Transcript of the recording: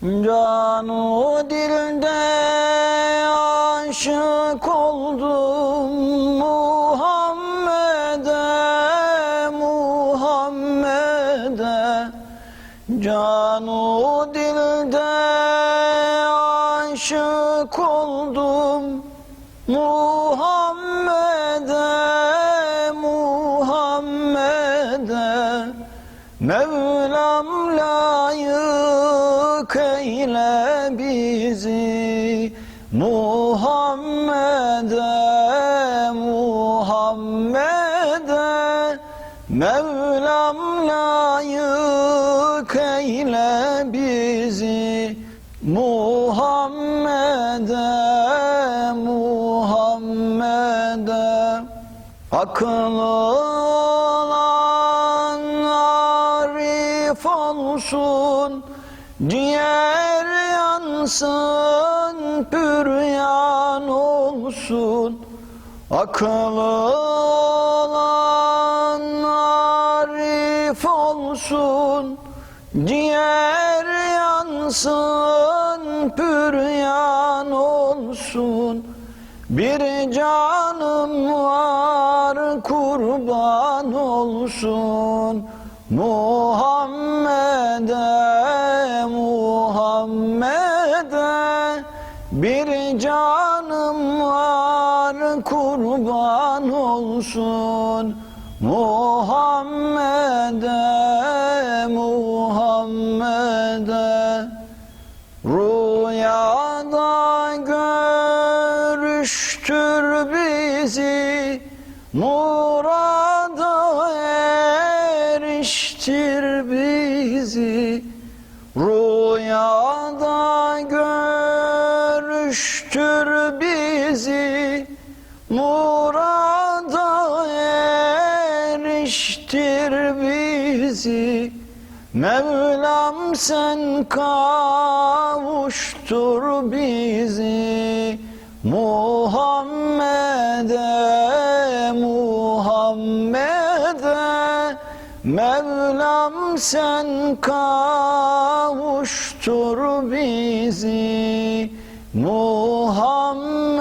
Canu dilde aşık oldum Muhammed'e, Muhammed'e. Canu dilde aşık oldum Muhammed'e, Muhammed'e. Mevlam layık eyle bizi Muhammed'e, Muhammed'e. Mevlam layık eyle bizi Muhammed'e, Muhammed'e. Akıllı olsun Ciğer yansın, püryan olsun. Akıllı olan arif olsun. Ciğer yansın, püryan olsun. Bir canım var kurban olsun. Muhammed'e, Bir canım var kurban olsun. Muhammed'e, Muhammed'e. Rüyada görüştür bizi Murada eriştir bizi. Rüyada görüştür bizi Murada eriştir bizi. Mevlam sen kavuştur bizi. Muhammed'e, Muhammed'e. Mevlam sen kavuştur bizi Muhammed'e